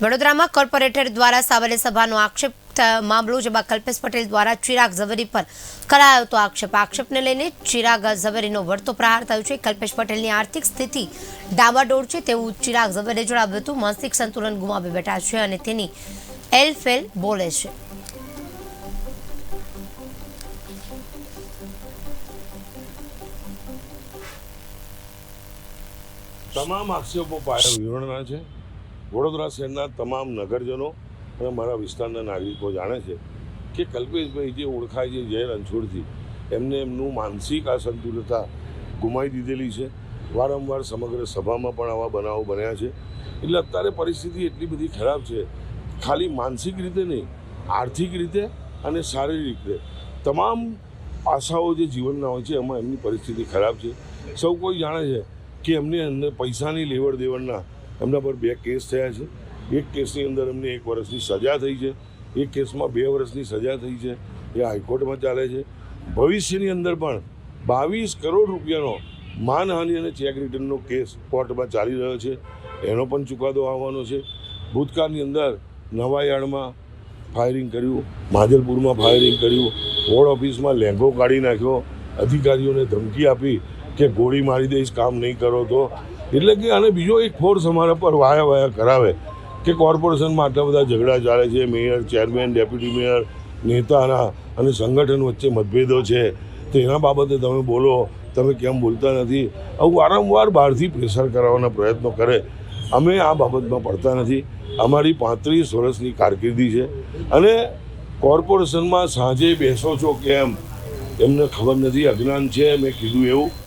વડોદરામાં કોર્પોરેટર દ્વારા સાવલે સભાનો આક્ષેપ મામલો જેમાં કલ્પેશ પટેલ દ્વારા ચિરાગ ઝવેરી પર કરાયો હતો આક્ષેપ. આક્ષેપને લઈને ચિરાગ ઝવેરીનો વળતો પ્રહાર થયો છે. કલ્પેશ પટેલની આર્થિક સ્થિતિ ડામાડોળ છે તેવું ચિરાગ ઝવેરે જણાવ્યું હતું. માનસિક સંતુલન ગુમાવી બેઠા છે અને તેની એલફેલ બોલે છે. તમામ આક્ષેપો પાડે વિવરણના છે. વડોદરા શહેરના તમામ નગરજનો અને મારા વિસ્તારના નાગરિકો જાણે છે કે કલ્પેશભાઈ જે ઓળખાય છે જય રણછોડથી એમને એમનું માનસિક અસંતુલતા ગુમાવી દીધેલી છે. વારંવાર સમગ્ર સભામાં પણ આવા બનાવો બન્યા છે. એટલે અત્યારે પરિસ્થિતિ એટલી બધી ખરાબ છે. ખાલી માનસિક રીતે નહીં, આર્થિક રીતે અને શારીરિક રીતે. તમામ પાસાઓ જે જીવનના હોય છે, એમાં એમની પરિસ્થિતિ ખરાબ છે. સૌ કોઈ જાણે છે કે એમની અંદર પૈસાની લેવડ દેવડના એમના પર બે કેસ થયા છે. એક કેસની અંદર એમને એક વર્ષની સજા થઈ છે. એક કેસમાં બે વર્ષની સજા થઈ છે. એ હાઈકોર્ટમાં ચાલે છે. ભવિષ્યની અંદર પણ બાવીસ કરોડ રૂપિયાનો માનહાનિ અને ચેક રિટર્નનો કેસ કોર્ટમાં ચાલી રહ્યો છે. એનો પણ ચુકાદો આવવાનો છે. ભૂતકાળની અંદર નવાયાળમાં ફાયરિંગ કર્યું, માજલપુરમાં ફાયરિંગ કર્યું, વોર્ડ ઓફિસમાં લેંઘો કાઢી નાખ્યો. અધિકારીઓને ધમકી આપી કે ગોળી મારી દઈશ કામ નહીં કરો તો. એટલે કે અને બીજો એક ફોર્સ અમારા પર વાયા વાયા કરાવે કે કોર્પોરેશનમાં આટલા બધા ઝઘડા ચાલે છે મેયર ચેરમેન ડેપ્યુટી મેયર નેતાના અને સંગઠન વચ્ચે મતભેદો છે. તો એના બાબતે તમે બોલો, તમે કેમ બોલતા નથી? આવું વારંવાર બહારથી પ્રેશર કરાવવાના પ્રયત્નો કરે. અમે આ બાબતમાં પડતા નથી. અમારી પાંત્રીસ વર્ષની કારકિર્દી છે. અને કોર્પોરેશનમાં સાંજે બેસો છો કેમ? એમને ખબર નથી, અજ્ઞાન છે, મેં કીધું એવું.